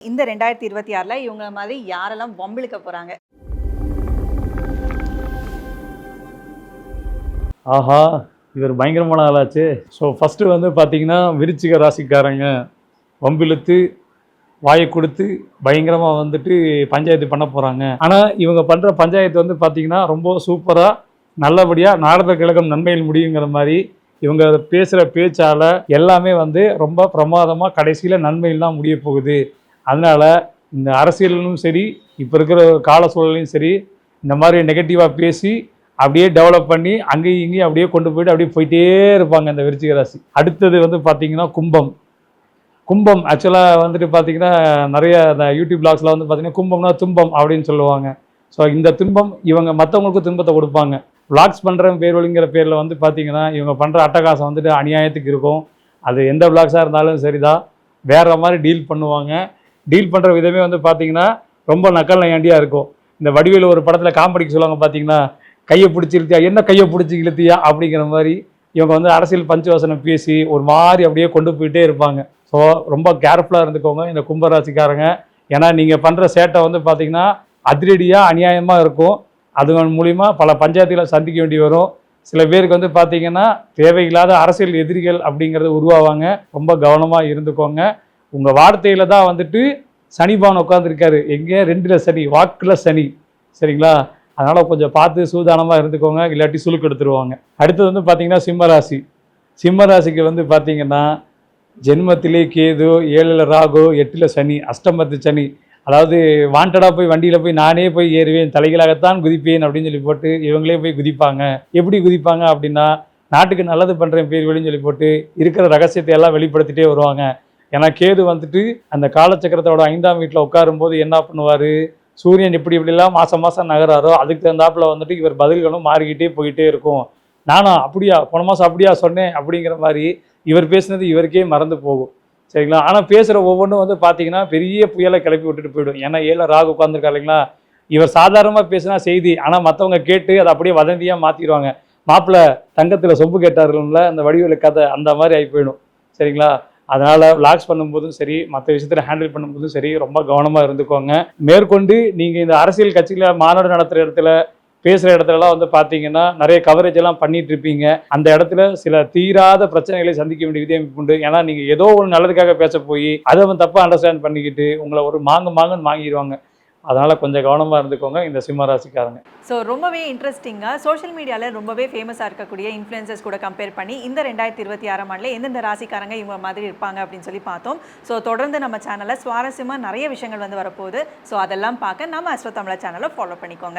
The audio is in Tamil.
இந்த ரெண்டாயிரத்தி இருபத்தி ஆறில் இவங்க மாதிரி யாரெல்லாம் வம்பிழுக்க போகிறாங்க ஆஹா இவர் பயங்கரமான ஆளாச்சு. ஸோ ஃபஸ்ட்டு வந்து பார்த்தீங்கன்னா விருச்சிக ராசிக்காரங்க வம்பிழுத்து வாயை கொடுத்து பயங்கரமாக வந்துட்டு பஞ்சாயத்து பண்ண போகிறாங்க ஆனால் இவங்க பண்ணுற பஞ்சாயத்து வந்து பார்த்திங்கன்னா ரொம்ப சூப்பராக நல்லபடியாக நாடக கழகம் நன்மையில் முடியுங்கிற மாதிரி இவங்க பேசுகிற பேச்சால் எல்லாமே வந்து ரொம்ப பிரமாதமாக கடைசியில் நன்மையில் தான் முடிய போகுது. அதனால் இந்த அரசியலும் சரி இப்போ இருக்கிற கால சூழலையும் சரி இந்த மாதிரி நெகட்டிவாக பேசி அப்படியே டெவலப் பண்ணி அங்கேயும் இங்கேயும் அப்படியே கொண்டு போயிட்டு அப்படியே போயிட்டே இருப்பாங்க இந்த விருச்சிக ராசி. அடுத்தது வந்து பார்த்தீங்கன்னா கும்பம். கும்பம் ஆக்சுவலாக வந்துட்டு பார்த்தீங்கன்னா நிறைய இந்த யூடியூப் பிளாக்ஸில் வந்து பார்த்திங்கன்னா கும்பம்னா துன்பம் அப்படின்னு சொல்லுவாங்க. ஸோ இந்த துன்பம் இவங்க மற்றவங்களுக்கும் துன்பத்தை கொடுப்பாங்க. பிளாக்ஸ் பண்ணுற பேர் வழிங்கிற பேரில் வந்து பார்த்திங்கன்னா இவங்க பண்ணுற அட்டகாசம் வந்துட்டு அநியாயத்துக்கு இருக்கும். அது எந்த பிளாக்ஸாக இருந்தாலும் சரிதான். வேறு மாதிரி டீல் பண்ணுவாங்க. டீல் பண்ணுற விதமே வந்து பார்த்தீங்கன்னா ரொம்ப நக்கல் நையாண்டியாக இருக்கும். இந்த வடிவேல் ஒரு படத்தில் காமெடிக்கு சொல்லுவாங்க பார்த்தீங்கன்னா கையை பிடிச்சி இழுத்தியா? என்ன கையை பிடிச்சி இழுத்தியா? அப்படிங்கிற மாதிரி இவங்க வந்து அரசியல் பஞ்சவசனம் பேசி ஒரு மாதிரி அப்படியே கொண்டு போயிட்டே இருப்பாங்க. ஸோ ரொம்ப கேர்ஃபுல்லாக இருந்துக்கோங்க இந்த கும்பராசிக்காரங்க. ஏன்னா நீங்கள் பண்ணுற சேட்டை வந்து பார்த்தீங்கன்னா அதிரடியாக அநியாயமாக இருக்கும். அது மூலிமா பல பஞ்சாயத்துகளை சந்திக்க வேண்டி வரும். சில பேருக்கு வந்து பார்த்தீங்கன்னா தேவையில்லாத அரசியல் எதிரிகள் அப்படிங்கிறது உருவாவாங்க. ரொம்ப கவனமாக இருந்துக்கோங்க. உங்கள் வார்த்தையில் தான் வந்துட்டு சனிபான் உட்காந்துருக்காரு எங்கே? ரெண்டில் சனி வாக்கில் சனி. சரிங்களா? அதனால் கொஞ்சம் பார்த்து சூதானமாக இருந்துக்கோங்க. இல்லாட்டி சுழுக்கு எடுத்துருவாங்க. அடுத்தது வந்து பார்த்திங்கன்னா சிம்மராசி சிம்மராசிக்கு வந்து பார்த்தீங்கன்னா ஜென்மத்திலே கேது ஏழில் ராகு எட்டில் சனி அஷ்டமத்து சனி. அதாவது வாண்டடாக போய் வண்டியில் போய் நானே போய் ஏறுவேன் தலைகளாகத்தான் குதிப்பேன் அப்படின்னு சொல்லி போட்டு இவங்களே போய் குதிப்பாங்க. எப்படி குதிப்பாங்க அப்படின்னா நாட்டுக்கு நல்லது பண்ணுறேன் பேர் வெளின்னு சொல்லி போட்டு இருக்கிற ரகசியத்தை எல்லாம் வெளிப்படுத்திட்டே வருவாங்க. ஏன்னா கேது வந்துட்டு அந்த காலச்சக்கரத்தோட ஐந்தாம் வீட்டில் உட்காரும்போது என்ன பண்ணுவார்? சூரியன் இப்படி இப்படிலாம் மாதம் மாதம் நகராரோ அதுக்கு தகுந்தாப்புல வந்துட்டு இவர் பதில்களும் மாறிக்கிட்டே போயிட்டே இருக்கும். நானா அப்படியா? போன மாதம் அப்படியா சொன்னேன் அப்படிங்கிற மாதிரி இவர் பேசுனது இவருக்கே மறந்து போகும். சரிங்களா? ஆனால் பேசுகிற ஒவ்வொன்றும் வந்து பார்த்தீங்கன்னா பெரிய புயலை கிளப்பி விட்டுட்டு போயிடும். ஏன்னா ஏழை ராகு உட்காந்துருக்கா இல்லைங்களா? இவர் சாதாரணமாக பேசினா செய்தி ஆனால் மற்றவங்க கேட்டு அதை அப்படியே வதந்தியாக மாற்றிடுவாங்க மாப்பிள்ளை தங்கத்தில் சொம்பு கேட்டார்கள்ல அந்த வடிவில் கதை அந்த மாதிரி ஆகி போயிடும். சரிங்களா? அதனால் விளாக்ஸ் பண்ணும்போதும் சரி மற்ற விஷயத்தில் ஹேண்டில் பண்ணும்போதும் சரி ரொம்ப கவனமாக இருந்துக்கோங்க. மேற்கொண்டு நீங்கள் இந்த அரசியல் கட்சியில் மாநாடு நடத்துகிற இடத்துல பேசுகிற இடத்துலலாம் வந்து பார்த்தீங்கன்னா நிறைய கவரேஜ் எல்லாம் பண்ணிட்டு இருப்பீங்க. அந்த இடத்துல சில தீராத பிரச்சனைகளை சந்திக்க வேண்டிய விதியமைப்பு உண்டு. ஏன்னா நீங்கள் ஏதோ ஒரு நல்லதுக்காக பேச போய் அதை வந்து தப்பாக அண்டர்ஸ்டாண்ட் பண்ணிக்கிட்டு உங்களை ஒரு மாங்கு மாங்குன்னு வாங்கிடுவாங்க அதனால் கொஞ்சம் கவனமாக இருந்துக்கோங்க இந்த சிம்ம ராசிக்காரங்க. ஸோ ரொம்பவே இன்ட்ரெஸ்டிங்காக சோஷியல் மீடியாவில் ரொம்பவே ஃபேமஸாக இருக்கக்கூடிய இன்ஃப்ளூயன்சஸ் கூட கம்பேர் பண்ணி இந்த ரெண்டாயிரத்தி இருபத்தி ஆறாம் ஆண்டில் எந்தெந்த ராசிக்காரங்க இவங்க மாதிரி இருப்பாங்க அப்படின்னு சொல்லி பார்த்தோம். ஸோ தொடர்ந்து நம்ம சேனலில் சுவாரஸ்யமாக நிறைய விஷயங்கள் வந்து வரப்போகுது. ஸோ அதெல்லாம் பார்க்க நம்ம அஸ்வத்தமிழா சேனலை ஃபாலோ பண்ணிக்கோங்க.